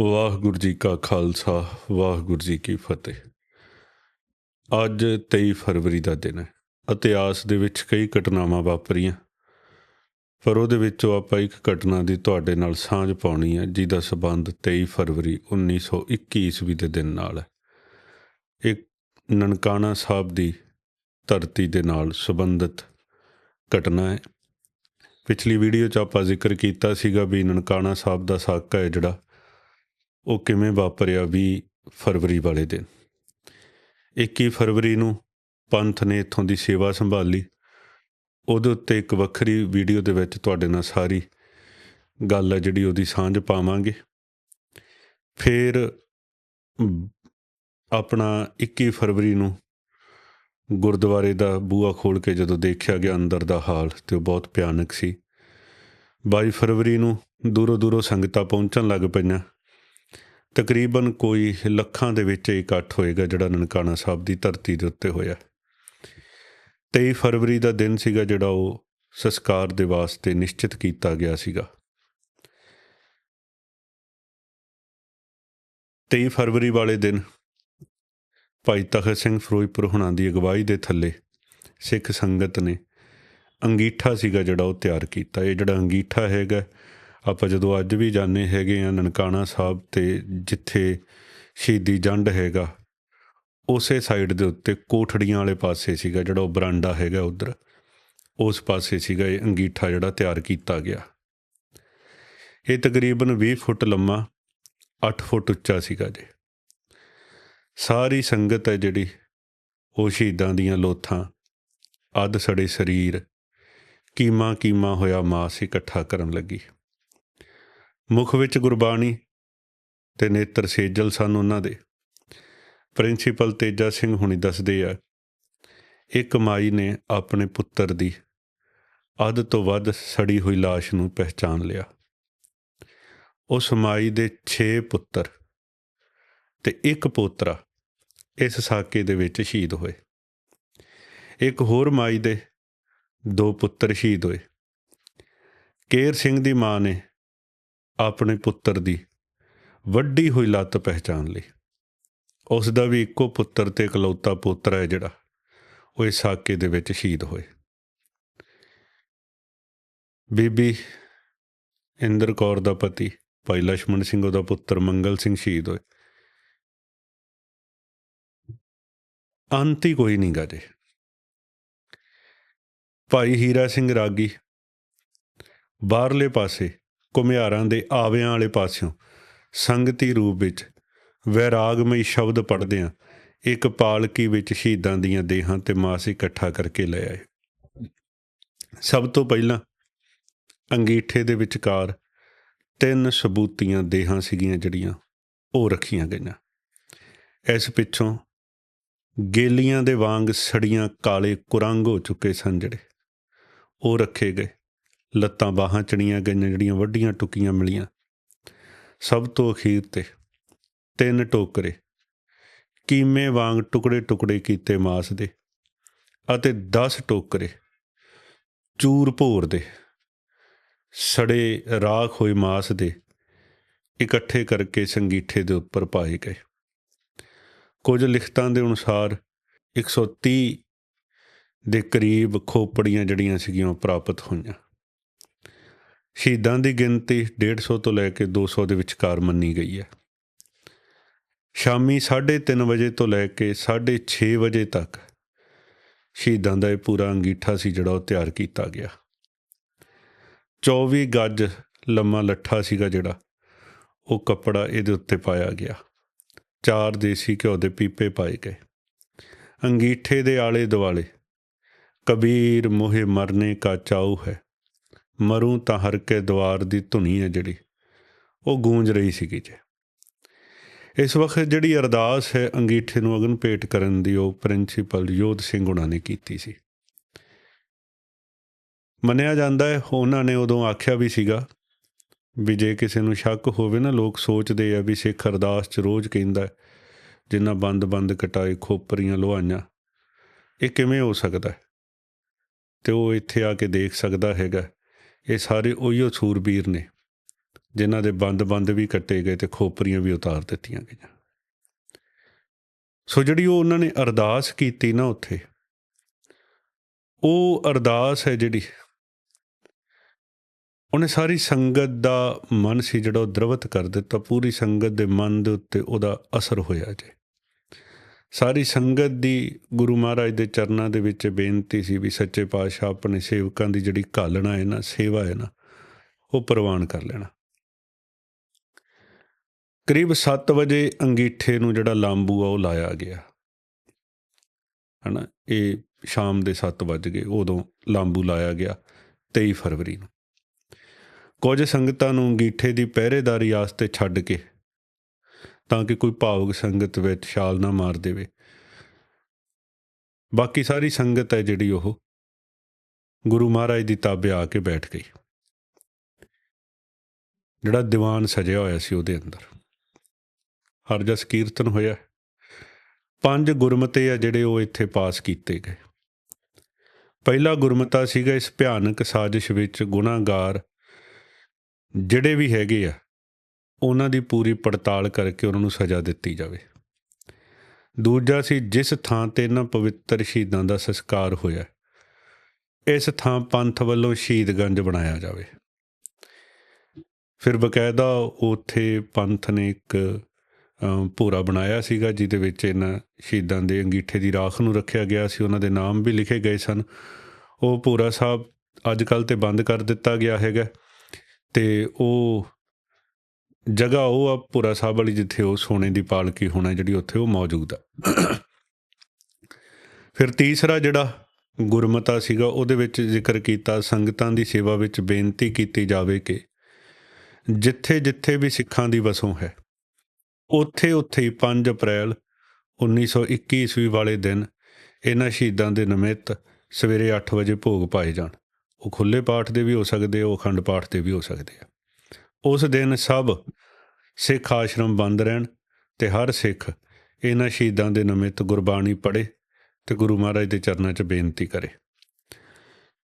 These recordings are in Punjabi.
ਵਾਹਿਗੁਰੂ ਜੀ ਕਾ ਖਾਲਸਾ, ਵਾਹਿਗੁਰੂ ਜੀ ਕੀ ਫਤਿਹ। ਅੱਜ 23 ਫਰਵਰੀ ਦਾ ਦਿਨ ਹੈ, ਇਤਿਹਾਸ ਦੇ ਵਿੱਚ ਕਈ ਘਟਨਾਵਾਂ ਵਾਪਰੀਆਂ, ਪਰ ਉਹਦੇ ਵਿੱਚੋਂ ਆਪਾਂ ਇੱਕ ਘਟਨਾ ਦੀ ਤੁਹਾਡੇ ਨਾਲ ਸਾਂਝ ਪਾਉਣੀ ਹੈ, ਜਿਹਦਾ ਸਬੰਧ 23 ਫਰਵਰੀ 1921 ਈਸਵੀ ਦੇ ਦਿਨ ਨਾਲ ਹੈ। ਇੱਕ ਨਨਕਾਣਾ ਸਾਹਿਬ ਦੀ ਧਰਤੀ ਦੇ ਨਾਲ ਸੰਬੰਧਿਤ ਘਟਨਾ ਹੈ। ਪਿਛਲੀ ਵੀਡੀਓ 'ਚ ਆਪਾਂ ਜ਼ਿਕਰ ਕੀਤਾ ਸੀਗਾ ਵੀ ਨਨਕਾਣਾ ਸਾਹਿਬ ਦਾ ਸਾਕਾ ਹੈ ਜਿਹੜਾ ਉਹ ਕਿਵੇਂ ਵਾਪਰਿਆ 20 ਫਰਵਰੀ ਵਾਲੇ ਦਿਨ। 21 ਫਰਵਰੀ ਨੂੰ ਪੰਥ ਨੇ ਇੱਥੋਂ ਦੀ ਸੇਵਾ ਸੰਭਾਲੀ। ਉਹਦੇ ਉੱਤੇ ਇੱਕ ਵੱਖਰੀ ਵੀਡੀਓ ਦੇ ਵਿੱਚ ਤੁਹਾਡੇ ਨਾਲ ਸਾਰੀ ਗੱਲ ਹੈ ਜਿਹੜੀ ਉਹਦੀ ਸਾਂਝ ਪਾਵਾਂਗੇ। ਫਿਰ ਆਪਣਾ 21 ਫਰਵਰੀ ਨੂੰ ਗੁਰਦੁਆਰੇ ਦਾ ਬੂਹਾ ਖੋਲ ਕੇ ਜਦੋਂ ਦੇਖਿਆ ਗਿਆ ਅੰਦਰ ਦਾ ਹਾਲ ਤੇ ਉਹ ਬਹੁਤ ਭਿਆਨਕ ਸੀ। 22 ਫਰਵਰੀ ਨੂੰ ਦੂਰੋਂ ਦੂਰੋਂ ਸੰਗਤਾਂ ਪਹੁੰਚਣ ਲੱਗ ਪਈਆਂ। ਤਕਰੀਬਨ ਕੋਈ ਲੱਖਾਂ ਦੇ ਵਿੱਚ ਇਕੱਠ ਹੋਏਗਾ ਜਿਹੜਾ ਨਨਕਾਣਾ ਸਾਹਿਬ ਦੀ ਧਰਤੀ ਦੇ ਉੱਤੇ ਹੋਇਆ। 23 ਫਰਵਰੀ ਦਾ ਦਿਨ ਸੀਗਾ ਜਿਹੜਾ ਉਹ ਸੰਸਕਾਰ ਦੇ ਵਾਸਤੇ ਨਿਸ਼ਚਿਤ ਕੀਤਾ ਗਿਆ ਸੀਗਾ। 23 ਫਰਵਰੀ ਵਾਲੇ ਦਿਨ ਭਾਈ ਤਖਤ ਸਿੰਘ ਫਿਰੋਜ਼ਪੁਰ ਹੁਣਾਂ ਦੀ ਅਗਵਾਈ ਦੇ ਥੱਲੇ ਸਿੱਖ ਸੰਗਤ ਨੇ ਅੰਗੀਠਾ ਸੀਗਾ ਜਿਹੜਾ ਉਹ ਤਿਆਰ ਕੀਤਾ। ਇਹ ਜਿਹੜਾ ਅੰਗੀਠਾ ਹੈਗਾ ਆਪਾਂ ਜਦੋਂ ਅੱਜ ਵੀ ਜਾਂਦੇ ਹੈਗੇ ਆ ਨਨਕਾਣਾ ਸਾਹਿਬ ਤੇ ਜਿੱਥੇ ਸ਼ਹੀਦੀ ਜੰਡ ਹੈਗਾ, ਉਸੇ ਸਾਈਡ ਦੇ ਉੱਤੇ ਕੋਠੜੀਆਂ ਵਾਲੇ ਪਾਸੇ ਸੀਗਾ ਜਿਹੜਾ ਉਹ ਬਰਾਂਡਾ ਹੈਗਾ ਉਧਰ, ਉਸ ਪਾਸੇ ਸੀਗਾ ਇਹ ਅੰਗੀਠਾ ਜਿਹੜਾ ਤਿਆਰ ਕੀਤਾ ਗਿਆ। ਇਹ ਤਕਰੀਬਨ 20 ਫੁੱਟ ਲੰਮਾ 8 ਫੁੱਟ ਉੱਚਾ ਸੀਗਾ ਜੀ। ਸਾਰੀ ਸੰਗਤ ਹੈ ਜਿਹੜੀ ਉਹ ਸ਼ਹੀਦਾਂ ਦੀਆਂ ਲੋਥਾਂ, ਅੱਧ ਸੜੇ ਸਰੀਰ ਕੀਮਾ ਕੀਮਾ ਹੋਇਆ ਮਾਸ ਇਕੱਠਾ ਕਰਨ ਲੱਗੀ। ਮੁਖ ਵਿੱਚ ਗੁਰਬਾਣੀ ਤੇ ਨੇਤਰ ਸੇਜਲ ਸਨ ਉਹਨਾਂ ਦੇ। ਪ੍ਰਿੰਸੀਪਲ ਤੇਜਾ ਸਿੰਘ ਹੁਣੀ ਦੱਸਦੇ ਆ, ਇੱਕ ਮਾਈ ਨੇ ਆਪਣੇ ਪੁੱਤਰ ਦੀ ਅੱਧ ਤੋਂ ਵੱਧ ਸੜੀ ਹੋਈ ਲਾਸ਼ ਨੂੰ ਪਹਿਚਾਨ ਲਿਆ। ਉਸ ਮਾਈ ਦੇ 6 ਪੁੱਤਰ ਤੇ ਇੱਕ ਪੋਤਰਾ ਇਸ ਸਾਕੇ ਦੇ ਵਿੱਚ ਸ਼ਹੀਦ ਹੋਏ। ਇੱਕ ਹੋਰ ਮਾਈ ਦੇ ਦੋ ਪੁੱਤਰ ਸ਼ਹੀਦ ਹੋਏ। ਕੇਰ ਸਿੰਘ ਦੀ ਮਾਂ ਨੇ ਆਪਣੇ ਪੁੱਤਰ ਦੀ ਵੱਡੀ ਹੋਈ ਲੱਤ ਪਹਿਚਾਨ ਲਈ। ਉਸ ਦਾ ਵੀ ਇੱਕੋ ਪੁੱਤਰ ਤੇ ਇਕਲੌਤਾ ਪੁੱਤਰ ਹੈ ਜਿਹੜਾ ਉਹ ਇਸ ਹਾਕੇ ਦੇ ਵਿੱਚ ਸ਼ਹੀਦ ਹੋਏ। ਬੀਬੀ ਇੰਦਰ ਕੌਰ ਦਾ ਪਤੀ ਭਾਈ ਲక్ష్మణ ਸਿੰਘ, ਉਹਦਾ ਪੁੱਤਰ ਮੰਗਲ ਸਿੰਘ ਸ਼ਹੀਦ ਹੋਏ। ਅੰਤ ਹੀ ਕੋਈ ਨਹੀਂ ਗਾਜੇ ਭਾਈ ਹੀਰਾ ਸਿੰਘ ਰਾਗੀ ਬਾਹਰਲੇ ਪਾਸੇ ਘੁਮਿਆਰਾਂ ਦੇ ਆਵਿਆਂ ਵਾਲੇ ਪਾਸਿਓਂ, ਸੰਗਤੀ ਰੂਪ ਵਿੱਚ, ਵੈਰਾਗਮਈ ਸ਼ਬਦ ਪੜ੍ਹਦੇ ਆ ਇੱਕ ਪਾਲਕੀ ਵਿੱਚ ਸ਼ਹੀਦਾਂ ਦੀਆਂ ਦੇਹਾਂ ਤੇ ਮਾਸ ਇਕੱਠਾ ਕਰਕੇ ਲੈ ਆਏ। ਸਭ ਤੋਂ ਪਹਿਲਾਂ ਅੰਗੀਠੇ ਦੇ ਵਿਚਕਾਰ ਤਿੰਨ ਸਬੂਤੀਆਂ ਦੇਹਾਂ ਸੀਗੀਆਂ ਜਿਹੜੀਆਂ ਉਹ ਰੱਖੀਆਂ ਗਈਆਂ। ਇਸ ਪਿੱਛੋਂ ਗੇਲੀਆਂ ਦੇ ਵਾਂਗ ਸੜੀਆਂ ਕਾਲੇ ਕੁਰੰਗ ਹੋ ਚੁੱਕੇ ਸਨ ਜਿਹੜੇ ਉਹ ਰੱਖੇ ਗਏ। ਲੱਤਾਂ ਬਾਹਾਂ ਚੜੀਆਂ ਗਈਆਂ, ਜਿਹੜੀਆਂ ਵੱਡੀਆਂ ਟੁਕੀਆਂ ਮਿਲੀਆਂ। ਸਭ ਤੋਂ ਅਖੀਰ ਤੇ ਤਿੰਨ ਟੋਕਰੇ। ਕੀਮੇ ਵਾਂਗ ਟੁਕੜੇ ਟੁਕੜੇ ਕੀਤੇ ਮਾਸ ਦੇ ਅਤੇ 10 ਟੋਕਰੇ ਚੂਰ ਭੋਰ ਦੇ। ਸੜੇ ਰਾਖ ਹੋਏ ਮਾਸ ਦੇ ਇਕੱਠੇ ਕਰਕੇ ਸੰਗੀਠੇ ਦੇ ਉੱਪਰ ਪਾਏ ਗਏ। ਕੁਝ ਲਿਖਤਾਂ ਦੇ ਅਨੁਸਾਰ 130 ਦੇ ਕਰੀਬ ਖੋਪੜੀਆਂ ਜਿਹੜੀਆਂ ਸੀਗੀਆਂ ਉਹ ਪ੍ਰਾਪਤ ਹੋਈਆਂ। ਸ਼ਹੀਦਾਂ ਦੀ ਗਿਣਤੀ 150 ਤੋਂ ਲੈ ਕੇ 200 ਦੇ ਵਿਚਕਾਰ ਮੰਨੀ ਗਈ ਹੈ। ਸ਼ਾਮੀ 3:30 ਵਜੇ ਤੋਂ ਲੈ ਕੇ 6:30 ਵਜੇ ਤੱਕ ਸ਼ਹੀਦਾਂ ਦਾ ਇਹ ਪੂਰਾ ਅੰਗੀਠਾ ਸੀ ਜਿਹੜਾ ਉਹ ਤਿਆਰ ਕੀਤਾ ਗਿਆ। 24 ਗੱਜ ਲੰਮਾ ਲੱਠਾ ਸੀਗਾ ਜਿਹੜਾ, ਉਹ ਕੱਪੜਾ ਇਹਦੇ ਉੱਤੇ ਪਾਇਆ ਗਿਆ। ਚਾਰ ਦੇਸੀ ਘਿਓ ਦੇ ਪੀਪੇ ਪਾਏ ਗਏ। ਅੰਗੀਠੇ ਦੇ ਆਲੇ ਦੁਆਲੇ ਕਬੀਰ ਮੋਹੇ ਮਰਨੇ ਕਾ ਚਾਉ ਹੈ। ਮਰੂ ਤਾਂ ਹਰ ਕੇ ਦਵਾਰ ਦੀ ਧੁਨੀ ਹੈ ਜਿਹੜੀ, ਉਹ ਗੂੰਜ ਰਹੀ ਸੀਗੀ ਜੇ। ਇਸ ਵਕਤ ਜਿਹੜੀ ਅਰਦਾਸ ਹੈ ਅੰਗੀਠੇ ਨੂੰ ਅਗਨ ਭੇਟ ਕਰਨ ਦੀ, ਉਹ ਪ੍ਰਿੰਸੀਪਲ ਯੋਧ ਸਿੰਘ ਉਹਨਾਂ ਨੇ ਕੀਤੀ ਸੀ। ਮੰਨਿਆ ਜਾਂਦਾ ਹੈ, ਉਹਨਾਂ ਨੇ ਉਦੋਂ ਆਖਿਆ ਵੀ ਸੀਗਾ ਵੀ ਜੇ ਕਿਸੇ ਨੂੰ ਸ਼ੱਕ ਹੋਵੇ ਨਾ, ਲੋਕ ਸੋਚਦੇ ਆ ਵੀ ਸਿੱਖ ਅਰਦਾਸ 'ਚ ਰੋਜ਼ ਕਹਿੰਦਾ ਜਿੰਨਾ ਬੰਦ-ਬੰਦ ਕਟਾਏ ਖੋਪਰੀਆਂ ਲੋਹਾਈਆਂ, ਇਹ ਕਿਵੇਂ ਹੋ ਸਕਦਾ ਤੇ ਉਹ ਇੱਥੇ ਆ ਕੇ ਦੇਖ ਸਕਦਾ ਹੈਗਾ ਇਹ ਸਾਰੇ ਉਹੀਓ ਸੂਰਬੀਰ ਨੇ, ਜਿਨ੍ਹਾਂ ਦੇ ਬੰਦ-ਬੰਦ ਵੀ ਕੱਟੇ ਗਏ ਤੇ ਖੋਪਰੀਆਂ ਵੀ ਉਤਾਰ ਦਿੱਤੀਆਂ ਗਈਆਂ। ਸੋ ਜਿਹੜੀ ਉਹ ਉਹਨਾਂ ਨੇ ਅਰਦਾਸ ਕੀਤੀ ਨਾ ਉੱਥੇ, ਉਹ ਅਰਦਾਸ ਹੈ ਜਿਹੜੀ ਉਹਨੇ ਸਾਰੀ ਸੰਗਤ ਦਾ ਮਨ ਸੀ ਜਿਹੜਾ ਉਹ ਦਰਵਤ ਕਰ ਦਿੱਤਾ, ਪੂਰੀ ਸੰਗਤ ਦੇ ਮਨ ਦੇ ਉੱਤੇ ਉਹਦਾ ਅਸਰ ਹੋਇਆ ਜੇ। ਸਾਰੀ ਸੰਗਤ ਦੀ ਗੁਰੂ ਮਹਾਰਾਜ ਦੇ ਚਰਨਾਂ ਦੇ ਵਿੱਚ ਬੇਨਤੀ ਸੀ ਵੀ ਸੱਚੇ ਪਾਤਸ਼ਾਹ ਆਪਣੇ ਸੇਵਕਾਂ ਦੀ ਜਿਹੜੀ ਘਾਲਣਾ ਹੈ ਨਾ, ਸੇਵਾ ਹੈ ਨਾ, ਉਹ ਪ੍ਰਵਾਨ ਕਰ ਲੈਣਾ। ਕਰੀਬ 7 ਵਜੇ ਅੰਗੀਠੇ ਨੂੰ ਜਿਹੜਾ ਲਾਂਬੂ ਆ, ਉਹ ਲਾਇਆ ਗਿਆ। ਹਨਾ, ਇਹ ਸ਼ਾਮ ਦੇ 7 ਵਜ ਗਏ, ਉਦੋਂ ਲਾਂਬੂ ਲਾਇਆ ਗਿਆ 23 ਫਰਵਰੀ ਨੂੰ। ਕੁਝ ਸੰਗਤਾਂ ਨੂੰ ਅੰਗੀਠੇ ਦੀ ਪਹਿਰੇਦਾਰੀ ਆਸਤੇ ਛੱਡ ਕੇ ਤਾਂ ਕਿ ਕੋਈ ਭਾਵਕ ਸੰਗਤ ਵਿੱਚ ਛਾਲ ਨਾ ਮਾਰ ਦੇਵੇ। ਬਾਕੀ ਸਾਰੀ ਸੰਗਤ ਹੈ ਜਿਹੜੀ ਉਹ ਗੁਰੂ ਮਹਾਰਾਜ ਦੀ ਤਾਬੇ ਆ ਕੇ ਬੈਠ ਗਈ। ਜਿਹੜਾ ਦੀਵਾਨ ਸਜਿਆ ਹੋਇਆ ਸੀ ਉਹਦੇ ਅੰਦਰ। ਹਰਜਸ ਕੀਰਤਨ ਹੋਇਆ। ਪੰਜ ਗੁਰਮਤੇ ਆ ਜਿਹੜੇ ਉਹ ਇੱਥੇ ਪਾਸ ਕੀਤੇ ਗਏ। ਪਹਿਲਾ ਗੁਰਮਤਾ ਸੀਗਾ ਇਸ ਭਿਆਨਕ ਸਾਜ਼ਿਸ਼ ਵਿੱਚ ਗੁਨਾਹਗਾਰ ਜਿਹੜੇ ਵੀ ਹੈਗੇ ਆ ਉਹਨਾਂ ਦੀ ਪੂਰੀ ਪੜਤਾਲ ਕਰਕੇ ਉਹਨਾਂ ਨੂੰ ਸਜ਼ਾ ਦਿੱਤੀ ਜਾਵੇ। ਦੂਜਾ ਸੀ, ਜਿਸ ਥਾਂ ਤੇ ਇਹਨਾਂ ਪਵਿੱਤਰ ਸ਼ਹੀਦਾਂ ਦਾ ਸੰਸਕਾਰ ਹੋਇਆ, ਇਸ ਥਾਂ ਪੰਥ ਵੱਲੋਂ ਸ਼ਹੀਦਗੰਜ ਬਣਾਇਆ ਜਾਵੇ। ਫਿਰ ਬਕਾਇਦਾ ਉੱਥੇ ਪੰਥ ਨੇ ਇੱਕ ਪੂਰਾ ਬਣਾਇਆ ਸੀਗਾ, ਜਿਹਦੇ ਵਿੱਚ ਇਹਨਾਂ ਸ਼ਹੀਦਾਂ ਦੇ ਅੰਗੀਠੇ ਦੀ ਰਾਖ ਨੂੰ ਰੱਖਿਆ ਗਿਆ ਸੀ, ਉਹਨਾਂ ਦੇ ਨਾਮ ਵੀ ਲਿਖੇ ਗਏ ਸਨ। ਉਹ ਪੂਰਾ ਸਾਹਿਬ ਅੱਜ ਕੱਲ ਤੇ ਬੰਦ ਕਰ ਦਿੱਤਾ ਗਿਆ ਹੈਗਾ, ਤੇ ਉਹ ਜਗ੍ਹਾ ਉਹ ਆ ਪੂਰਾ ਸਾਹਿਬ ਵਾਲੀ, ਜਿੱਥੇ ਉਹ ਸੋਨੇ ਦੀ ਪਾਲਕੀ ਹੋਣਾ, ਜਿਹੜੀ ਉੱਥੇ ਉਹ ਮੌਜੂਦ ਆ। ਫਿਰ ਤੀਸਰਾ ਜਿਹੜਾ ਗੁਰਮਤਾ ਸੀਗਾ, ਉਹਦੇ ਵਿੱਚ ਜ਼ਿਕਰ ਕੀਤਾ, ਸੰਗਤਾਂ ਦੀ ਸੇਵਾ ਵਿੱਚ ਬੇਨਤੀ ਕੀਤੀ ਜਾਵੇ ਕਿ ਜਿੱਥੇ ਜਿੱਥੇ ਵੀ ਸਿੱਖਾਂ ਦੀ ਵਸੋਂ ਹੈ, ਉੱਥੇ ਉੱਥੇ ਹੀ 5 ਅਪ੍ਰੈਲ 1921 ਈਸਵੀ ਵਾਲੇ ਦਿਨ ਇਹਨਾਂ ਸ਼ਹੀਦਾਂ ਦੇ ਨਿਮਿਤ ਸਵੇਰੇ 8 ਵਜੇ ਭੋਗ ਪਾਏ ਜਾਣ। ਉਹ ਖੁੱਲੇ ਪਾਠ ਦੇ ਵੀ ਹੋ ਸਕਦੇ ਆ, ਉਹ ਅਖੰਡ ਪਾਠ ਦੇ ਵੀ ਹੋ ਸਕਦੇ ਆ। ਉਸ ਦਿਨ ਸਭ ਸਿੱਖ ਆਸ਼ਰਮ ਬੰਦ ਰਹਿਣ ਤੇ ਹਰ ਸਿੱਖ ਇਹਨਾਂ ਸ਼ਹੀਦਾਂ ਦੇ ਨਿਮਿਤ ਗੁਰਬਾਣੀ ਪੜ੍ਹੇ ਤੇ ਗੁਰੂ ਮਹਾਰਾਜ ਦੇ ਚਰਨਾਂ 'ਚ ਬੇਨਤੀ ਕਰੇ।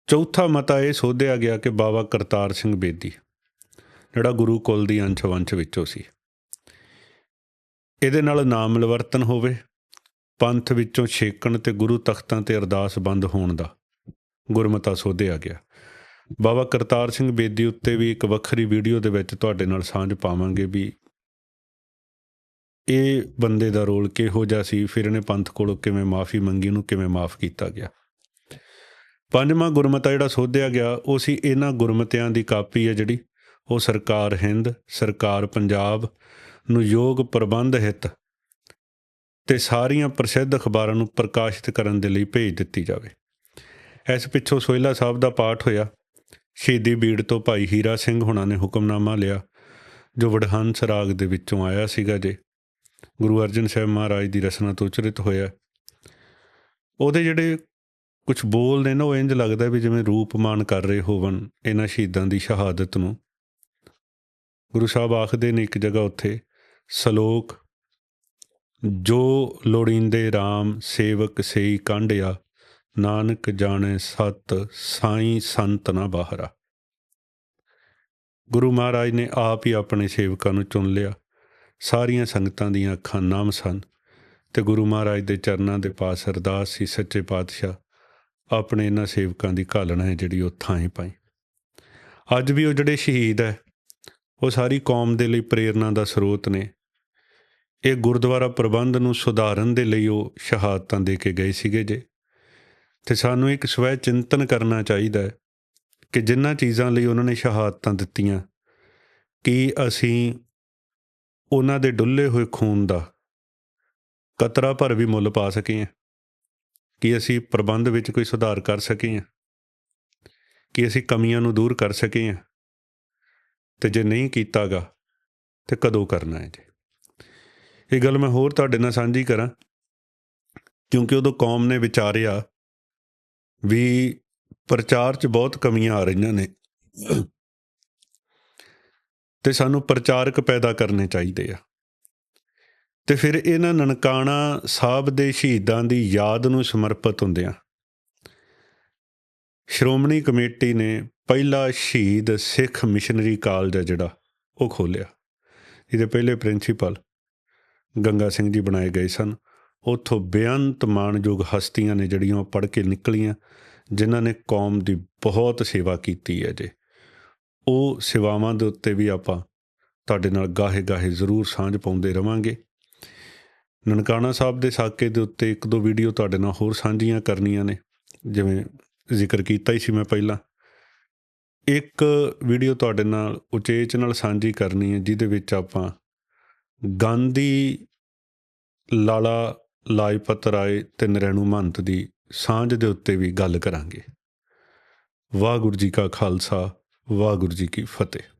ਚੌਥਾ ਮਤਾ ਇਹ ਸੋਧਿਆ ਗਿਆ ਕਿ ਬਾਬਾ ਕਰਤਾਰ ਸਿੰਘ ਬੇਦੀ, ਜਿਹੜਾ ਗੁਰੂ ਕੁਲ ਦੀ ਅੰਸ਼ ਵੰਸ਼ ਵਿੱਚੋਂ ਸੀ। ਇਹਦੇ ਨਾਲ ਨਾਮ ਮਿਲਵਰਤਨ ਹੋਵੇ, ਪੰਥ ਵਿੱਚੋਂ ਛੇਕਣ ਤੇ ਗੁਰੂ ਤਖਤਾਂ ਤੇ ਅਰਦਾਸ ਬੰਦ ਹੋਣ ਦਾ ਗੁਰਮਤਾ ਸੋਧਿਆ ਗਿਆ। ਬਾਬਾ ਕਰਤਾਰ ਸਿੰਘ ਬੇਦੀ ਉੱਤੇ ਵੀ ਇੱਕ ਵੱਖਰੀ ਵੀਡੀਓ ਦੇ ਵਿੱਚ ਤੁਹਾਡੇ ਨਾਲ ਸਾਂਝ ਪਾਵਾਂਗੇ ਵੀ ਇਹ ਬੰਦੇ ਦਾ ਰੋਲ ਕਿਹੋ ਜਿਹਾ ਸੀ, ਫਿਰ ਇਹਨੇ ਪੰਥ ਕੋਲੋਂ ਕਿਵੇਂ ਮਾਫੀ ਮੰਗੀ ਨੂੰ ਕਿਵੇਂ ਮਾਫ ਕੀਤਾ ਗਿਆ? ਪੰਜਵਾਂ ਗੁਰਮਤਾ ਜਿਹੜਾ ਸੋਧਿਆ ਗਿਆ, ਉਹ ਸੀ ਇਹਨਾਂ ਗੁਰਮਤਿਆਂ ਦੀ ਕਾਪੀ ਹੈ ਜਿਹੜੀ, ਉਹ ਸਰਕਾਰ ਹਿੰਦ, ਸਰਕਾਰ ਪੰਜਾਬ ਨੂੰ ਯੋਗ ਪ੍ਰਬੰਧ ਹਿਤ ਤੇ ਸਾਰੀਆਂ ਪ੍ਰਸਿੱਧ ਅਖਬਾਰਾਂ ਨੂੰ ਪ੍ਰਕਾਸ਼ਿਤ ਕਰਨ ਦੇ ਲਈ ਭੇਜ ਦਿੱਤੀ ਜਾਵੇ। ਇਸ ਪਿੱਛੋਂ ਸੋਇਲਾ ਸਾਹਿਬ ਦਾ ਪਾਠ ਹੋਇਆ ਸ਼ਹੀਦੀ ਬੀੜ ਤੋਂ ਭਾਈ ਹੀਰਾ ਸਿੰਘ ਹੁਣਾਂ ਨੇ ਹੁਕਮਨਾਮਾ ਲਿਆ, ਜੋ ਵਡਹੰਸ ਰਾਗ ਦੇ ਵਿੱਚੋਂ ਆਇਆ ਸੀਗਾ ਜੇ। ਗੁਰੂ ਅਰਜਨ ਸਾਹਿਬ ਮਹਾਰਾਜ ਦੀ ਰਚਨਾ ਤੋਂ ਉਚਰਿਤ ਹੋਇਆ। ਉਹਦੇ ਜਿਹੜੇ ਕੁਝ ਬੋਲ ਨੇ ਨਾ, ਉਹ ਇੰਜ ਲੱਗਦਾ ਵੀ ਜਿਵੇਂ ਰੂਪਮਾਨ ਕਰ ਰਹੇ ਹੋਵਨ ਇਹਨਾਂ ਸ਼ਹੀਦਾਂ ਦੀ ਸ਼ਹਾਦਤ ਨੂੰ। ਗੁਰੂ ਸਾਹਿਬ ਆਖਦੇ ਨੇ ਇੱਕ ਜਗ੍ਹਾ ਉੱਥੇ, ਸ਼ਲੋਕ, ਜੋ ਲੋੜੀਂਦੇ RAM ਸੇਵਕ ਸੇਈ ਕਾਂਢਿਆ ਨਾਨਕ ਜਾਣੇ ਸਤ ਸਾਈ ਸੰਤ ਨਾ ਬਾਹਰਾ। ਗੁਰੂ ਮਹਾਰਾਜ ਨੇ ਆਪ ਹੀ ਆਪਣੇ ਸੇਵਕਾਂ ਨੂੰ ਚੁਣ ਲਿਆ। ਸਾਰੀਆਂ ਸੰਗਤਾਂ ਦੀਆਂ ਅੱਖਾਂ ਨਾਮ ਸਨ ਤੇ ਗੁਰੂ ਮਹਾਰਾਜ ਦੇ ਚਰਨਾਂ ਦੇ ਪਾਸ ਅਰਦਾਸ ਸੀ, ਸੱਚੇ ਪਾਤਸ਼ਾਹ, ਆਪਣੇ ਇਹਨਾਂ ਸੇਵਕਾਂ ਦੀ ਘਾਲਣਾ ਹੈ ਜਿਹੜੀ ਉਹ ਥਾਂ ਹੀ ਪਾਈ। ਅੱਜ ਵੀ ਉਹ ਜਿਹੜੇ ਸ਼ਹੀਦ ਹੈ, ਉਹ ਸਾਰੀ ਕੌਮ ਦੇ ਲਈ ਪ੍ਰੇਰਣਾ ਦਾ ਸਰੋਤ ਨੇ। ਇਹ ਗੁਰਦੁਆਰਾ ਪ੍ਰਬੰਧ ਨੂੰ ਸੁਧਾਰਨ ਦੇ ਲਈ ਉਹ ਸ਼ਹਾਦਤਾਂ ਦੇ ਕੇ ਗਏ ਸੀਗੇ ਜੇ। ਤੇ ਸਾਨੂੰ ਇੱਕ ਸਵੈ ਚਿੰਤਨ ਕਰਨਾ ਚਾਹੀਦਾ ਹੈ ਕਿ ਜਿੰਨਾ ਚੀਜ਼ਾਂ ਲਈ ਉਹਨਾਂ ਨੇ ਸ਼ਹਾਦਤਾਂ ਦਿੱਤੀਆਂ, ਕਿ ਅਸੀਂ ਉਹਨਾਂ ਦੇ ਡੁੱਲੇ ਹੋਏ ਖੂਨ ਦਾ ਕਤਰਾ ਭਰ ਵੀ ਮੁੱਲ ਪਾ ਸਕੇ ਹਾਂ ਕਿ ਅਸੀਂ ਪ੍ਰਬੰਧ ਵਿੱਚ ਕੋਈ ਸੁਧਾਰ ਕਰ ਸਕੇ ਹਾਂ ਕਿ ਅਸੀਂ ਕਮੀਆਂ ਨੂੰ ਦੂਰ ਕਰ ਸਕੇ ਹਾਂ ਤੇ ਜੇ ਨਹੀਂ ਕੀਤਾਗਾ ਤੇ ਕਦੋਂ ਕਰਨਾ ਹੈ ਜੀ? ਇਹ ਗੱਲ ਮੈਂ ਹੋਰ ਤੁਹਾਡੇ ਨਾਲ ਸਾਂਝੀ ਕਰਾਂ, ਕਿਉਂਕਿ ਉਦੋਂ ਕੌਮ ਨੇ ਵਿਚਾਰਿਆ ਵੀ ਪ੍ਰਚਾਰ 'ਚ ਬਹੁਤ ਕਮੀਆਂ ਆ ਰਹੀਆਂ ਨੇ। ਤੇ ਸਾਨੂੰ ਪ੍ਰਚਾਰਕ ਪੈਦਾ ਕਰਨੇ ਚਾਹੀਦੇ ਆ। ਤੇ ਫਿਰ ਇਹਨਾਂ ਨਨਕਾਣਾ ਸਾਹਿਬ ਦੇ ਸ਼ਹੀਦਾਂ ਦੀ ਯਾਦ ਨੂੰ ਸਮਰਪਿਤ ਹੁੰਦਿਆਂ ਸ਼੍ਰੋਮਣੀ ਕਮੇਟੀ ਨੇ ਪਹਿਲਾ ਸ਼ਹੀਦ ਸਿੱਖ ਮਿਸ਼ਨਰੀ ਕਾਲਜ ਜਿਹੜਾ, ਉਹ ਖੋਲਿਆ ਇਹਦੇ ਪਹਿਲੇ ਪ੍ਰਿੰਸੀਪਲ ਗੰਗਾ ਸਿੰਘ ਜੀ ਬਣਾਏ ਗਏ ਸਨ। ਉੱਥੋਂ ਬੇਅੰਤ ਮਾਣਯੋਗ ਹਸਤੀਆਂ ਨੇ ਜਿਹੜੀਆਂ ਉਹ ਪੜ੍ਹ ਕੇ ਨਿਕਲੀਆਂ। ਜਿਨ੍ਹਾਂ ਨੇ ਕੌਮ ਦੀ ਬਹੁਤ ਸੇਵਾ ਕੀਤੀ ਹੈ ਜੇ। ਉਹ ਸੇਵਾਵਾਂ ਦੇ ਉੱਤੇ ਵੀ ਆਪਾਂ ਤੁਹਾਡੇ ਨਾਲ ਗਾਹੇ ਗਾਹੇ ਜ਼ਰੂਰ ਸਾਂਝ ਪਾਉਂਦੇ ਰਵਾਂਗੇ। ਨਨਕਾਣਾ ਸਾਹਿਬ ਦੇ ਸਾਕੇ ਦੇ ਉੱਤੇ ਇੱਕ ਦੋ ਵੀਡੀਓ ਤੁਹਾਡੇ ਨਾਲ ਹੋਰ ਸਾਂਝੀਆਂ ਕਰਨੀਆਂ ਨੇ। ਜਿਵੇਂ ਜ਼ਿਕਰ ਕੀਤਾ ਹੀ ਸੀ ਮੈਂ ਪਹਿਲਾਂ। ਇੱਕ ਵੀਡੀਓ ਤੁਹਾਡੇ ਨਾਲ ਉਚੇਚ ਨਾਲ ਸਾਂਝੀ ਕਰਨੀ ਹੈ, ਜਿਹਦੇ ਵਿੱਚ ਆਪਾਂ ਗਾਂਧੀ ਲਾਲਾ ਲਾਜਪਤ ਰਾਏ ਤੇ ਨਰੈਣੂ ਮਹੰਤ ਦੀ ਸਾਂਝ ਦੇ ਉੱਤੇ ਵੀ ਗੱਲ ਕਰਾਂਗੇ। ਵਾਹਿਗੁਰੂ ਜੀ ਕਾ ਖਾਲਸਾ ਵਾਹਿਗੁਰੂ ਜੀ ਕੀ ਫਤਿਹ।